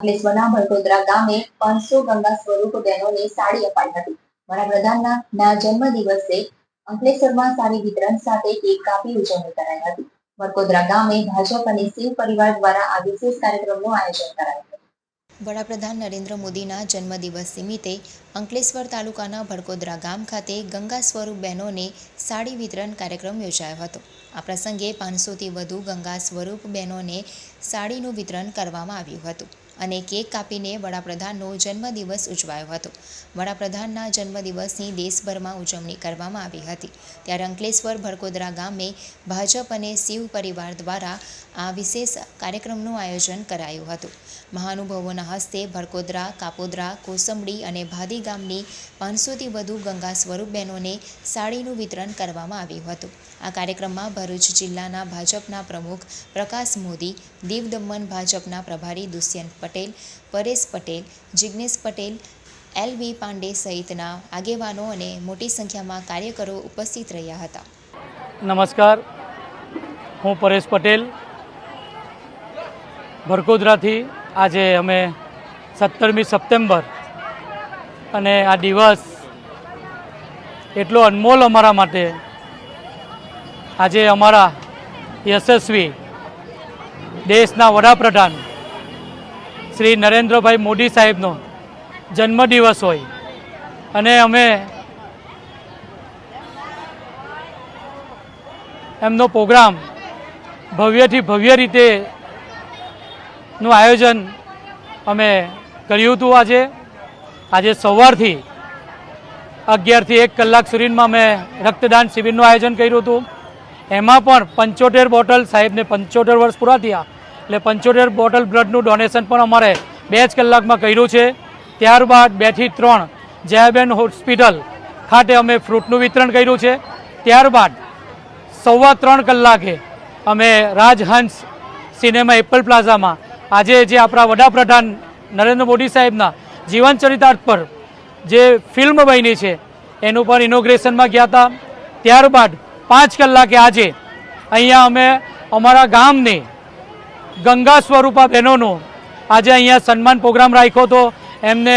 અંકલેશ્વરના ભરકોદરા ગામે પાંચસો ગંગા સ્વરૂપ બહેનોને સાડી અપાઈ હતી. વડાપ્રધાનના જન્મદિવસે અંકલેશ્વરમાં સાડી વિતરણ સાથે કેક કાપી ઉજવણી કરાઈ હતી. વડકોદરા ગામે ભાજપ અને શિવ પરિવાર દ્વારા આ વિશેષ કાર્યક્રમનું આયોજન કરાયું વડાપ્રધાન નરેન્દ્ર મોદીના જન્મદિવસ નિમિત્તે અંકલેશ્વર તાલુકાના ભડકોદરા ગામ ખાતે ગંગા સ્વરૂપ બહેનોને સાડી વિતરણ કાર્યક્રમ યોજાયો હતો. આ પ્રસંગે પાંચસોથી વધુ ગંગા સ્વરૂપ બહેનોને સાડીનું વિતરણ કરવામાં આવ્યું હતું. અને કેક કાપીને વડાપ્રધાનનો જન્મદિવસ ઉજવાયો હતો. વડાપ્રધાનના જન્મદિવસની દેશભરમાં ઉજવણી કરવામાં આવી હતી. ત્યારે અંકલેશ્વર ભરકોદરા ગામે ભાજપ અને શિવ પરિવાર દ્વારા આ વિશેષ કાર્યક્રમનું આયોજન કરાયું હતું. મહાનુભાવોના હસ્તે ભરકોદરા કાપોદરા, કોસંબડી અને ભાદી ગામની પાંચસોથી વધુ ગંગા સ્વરૂપ બહેનોને સાડીનું વિતરણ કરવામાં આવ્યું હતું. આ કાર્યક્રમમાં ભરૂચ જિલ્લાના ભાજપના પ્રમુખ પ્રકાશ મોદી, દીવ દમણ ભાજપના પ્રભારી દુષ્યંત પરેશ પટેલ, જિગ્નેશ પટેલ, એલ વી પાંડે સહિતના આગેવાનો અને મોટી સંખ્યામાં કાર્યકરો ઉપસ્થિત રહ્યા હતા. નમસ્કાર. હું પરેશ પટેલ. ભરકોદરાથી આજે અમે સત્તરમી સપ્ટેમ્બર અને આ દિવસ એટલો અનમોલ અમારા માટે. આજે અમારા યશસ્વી દેશના વડાપ્રધાન શ્રી નરેન્દ્રભાઈ મોદી સાહેબનો જન્મદિવસ હોય. અને અમે એમનો પ્રોગ્રામ ભવ્યથી ભવ્ય રીતે નું આયોજન અમે કર્યું હતું આજે. આજે સવારથી અગિયારથી એક કલાક સુધીમાં અમે રક્તદાન શિબિરનું આયોજન કર્યું હતું. એમાં પણ પંચોતેર બોટલ સાહેબને પંચોતેર વર્ષ પૂરા થયા. એટલે પંચોતેર બોટલ બ્લડનું ડોનેશન પણ અમારે બે જ કલાકમાં કર્યું છે. ત્યારબાદ બેથી ત્રણ જયાબેન હોસ્પિટલ ખાતે અમે ફ્રૂટનું વિતરણ કર્યું છે. ત્યારબાદ સવા ત્રણ કલાકે અમે રાજહંસ સિનેમા એપલ પ્લાઝામાં આજે જે આપણા વડાપ્રધાન નરેન્દ્ર મોદી સાહેબના જીવન ચરિતાર્થ પર જે ફિલ્મ બની છે, એનું પણ ઇનોગ્રેશનમાં ગયા હતા. ત્યારબાદ પાંચ કલાકે આજે અહીંયા અમે અમારા ગામની ગંગા સ્વરૂપા બહેનોનો આજે અહીંયા સન્માન પ્રોગ્રામ રાખ્યો હતો. એમને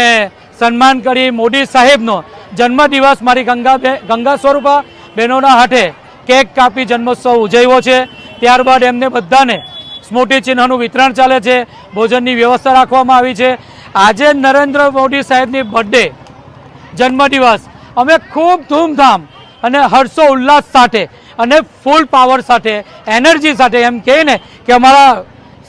સન્માન કરી મોદી સાહેબનો જન્મદિવસ મારી ગંગા ગંગા સ્વરૂપા બહેનોના હાથે કેક કાપી જન્મોત્સવ ઉજવ્યો છે. ત્યારબાદ એમને બધાને સ્મૃતિ ચિહ્નનું વિતરણ ચાલે છે. ભોજનની વ્યવસ્થા રાખવામાં આવી છે. આજે નરેન્દ્ર મોદી સાહેબની બર્થડે જન્મદિવસ. અમે ખૂબ ધૂમધામ અને હર્ષો ઉલ્લાસ સાથે અને ફૂલ પાવર સાથે એનર્જી સાથે એમ કહીને કે અમારા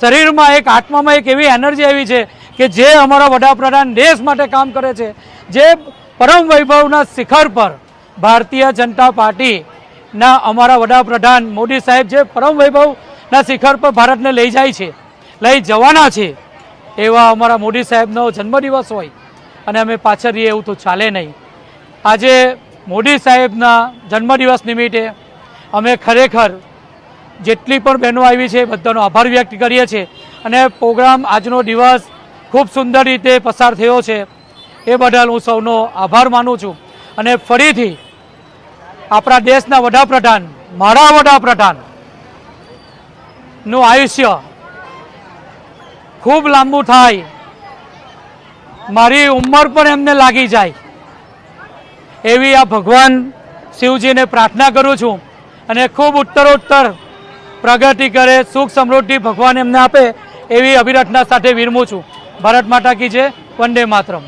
શરીરમાં એક, આત્મામાં એક એવી એનર્જી આવી છે કે જે અમારા વડાપ્રધાન દેશ માટે કામ કરે છે. જે પરમ વૈભવના શિખર પર ભારતીય જનતા પાર્ટીના અમારા વડાપ્રધાન મોદી સાહેબ જે પરમ વૈભવના શિખર પર ભારતને લઈ જાય છે, લઈ જવાના છે, એવા અમારા મોદી સાહેબનો જન્મદિવસ હોય અને અમે પાછળ રહીએ એવું તો ચાલે નહીં. આજે મોદી સાહેબના જન્મદિવસ નિમિત્તે અમે ખરેખર જેટલી પણ બહેનો આવી છે બધાનો આભાર વ્યક્ત કરીએ છીએ. અને પ્રોગ્રામ આજનો દિવસ ખૂબ સુંદર રીતે પસાર થયો છે. એ બદલ હું સૌનો આભાર માનું છું. અને ફરીથી આપણા દેશના વડાપ્રધાન, મારા વડાપ્રધાનનું આયુષ્ય ખૂબ લાંબુ થાય. મારી ઉંમર પણ એમને લાગી જાય. એવી આ ભગવાન શિવજીને પ્રાર્થના કરું છું. અને ખૂબ ઉત્તરોત્તર પ્રગતિ કરે, સુખ સમૃદ્ધિ ભગવાન એમને આપે એવી અભિરચના સાથે વિરમું છું. ભારત માતા કી છે વંદે માતરમ.